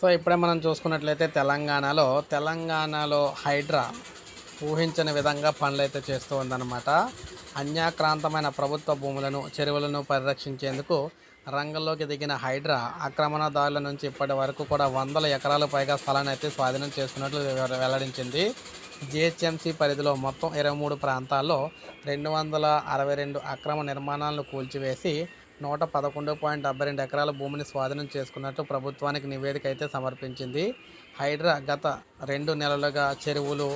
So ఇప్పుడే మనం చూసుకున్నట్లయితే తెలంగాణలో తెలంగాణలో హైడ్రా ఊహించని విధంగా పనులు అయితే చేస్తూ ఉందన్నమాట. అన్యాక్రాంతమైన ప్రభుత్వ భూములను చెరువులను పరిరక్షించేందుకు రంగంలోకి దిగిన హైడ్రా ఆక్రమణదారుల నుంచి ఇప్పటి వరకు కూడా వందల ఎకరాల పైగా స్థలాన్ని అయితే స్వాధీనం చేసుకున్నట్లు వెల్లడించింది. జిహెచ్ఎంసీ పరిధిలో మొత్తం ఇరవై మూడు ప్రాంతాల్లో రెండు వందల అరవై రెండు అక్రమ నిర్మాణాలను కూల్చివేసి నూట పదకొండు పాయింట్ డెబ్బై రెండు ఎకరాల భూమిని స్వాధీనం చేసుకున్నట్లు ప్రభుత్వానికి నివేదిక అయితే సమర్పించింది. హైడ్రా గత రెండు నెలలుగా చెరువులు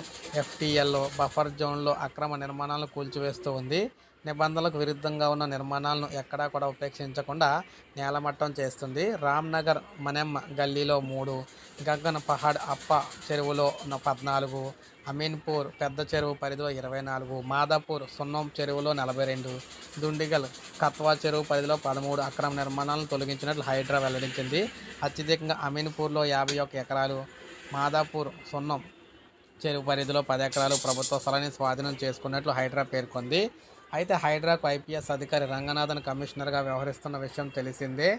ఎఫ్టీఎల్లో బఫర్ జోన్లో అక్రమ నిర్మాణాలను కూల్చివేస్తూ ఉంది. నిబంధనలకు విరుద్ధంగా ఉన్న నిర్మాణాలను ఎక్కడా కూడా ఉపేక్షించకుండా నేలమట్టం చేస్తుంది. రామ్నగర్ మనెమ్మ గల్లీలో మూడు గగ్గన పహాడ్ అప్ప చెరువులో ఉన్న పద్నాలుగు అమీన్పూర్ పెద్ద చెరువు పరిధిలో ఇరవై నాలుగు మాదాపూర్ సున్నం చెరువులో నలభై రెండు దుండిగల్ కత్వా చెరువు పరిధిలో పదమూడు అక్రమ నిర్మాణాలను తొలగించినట్లు హైడ్రా వెల్లడించింది. అత్యధికంగా అమీన్పూర్లో యాభై ఒక్క ఎకరాలు మాదాపూర్ సున్నం చెరువు పరిధిలో పది ఎకరాలు ప్రభుత్వ స్థలాన్ని స్వాధీనం చేసుకున్నట్లు హైడ్రా పేర్కొంది. అయితే హైడ్రాకు ఐపీఎస్ అధికారి రంగనాథన్ కమిషనర్గా వ్యవహరిస్తున్న విషయం తెలిసిందే.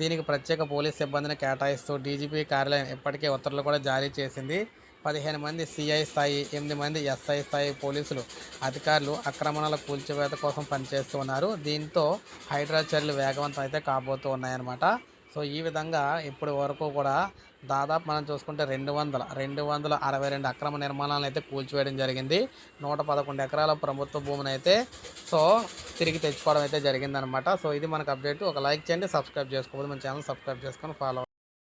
దీనికి ప్రత్యేక పోలీస్ సిబ్బందిని కేటాయిస్తూ డీజీపీ కార్యాలయం ఇప్పటికే ఉత్తర్వులు కూడా జారీ చేసింది. పదిహేను మంది సిఐ స్థాయి ఎనిమిది మంది ఎస్ఐ స్థాయి పోలీసులు అధికారులు ఆక్రమణల కూల్చివేత కోసం పనిచేస్తూ ఉన్నారు. దీంతో హైడ్రా చర్యలు వేగవంతం అయితే కాబోతూ ఉన్నాయన్నమాట. సో ఈ విధంగా ఇప్పటి వరకు కూడా దాదాపు మనం చూసుకుంటే రెండు వందల రెండు వందల అరవై రెండు అక్రమ నిర్మాణాలను అయితే కూల్చివేయడం జరిగింది. నూట పదకొండు ఎకరాల ప్రభుత్వ భూమిని అయితే సో తిరిగి తెచ్చుకోవడం అయితే జరిగిందనమాట సో ఇది మనకు అప్డేట్. ఒక లైక్ చేయండి సబ్స్క్రైబ్ చేసుకోవద్దు. మన ఛానల్ సబ్స్క్రైబ్ చేసుకొని ఫాలో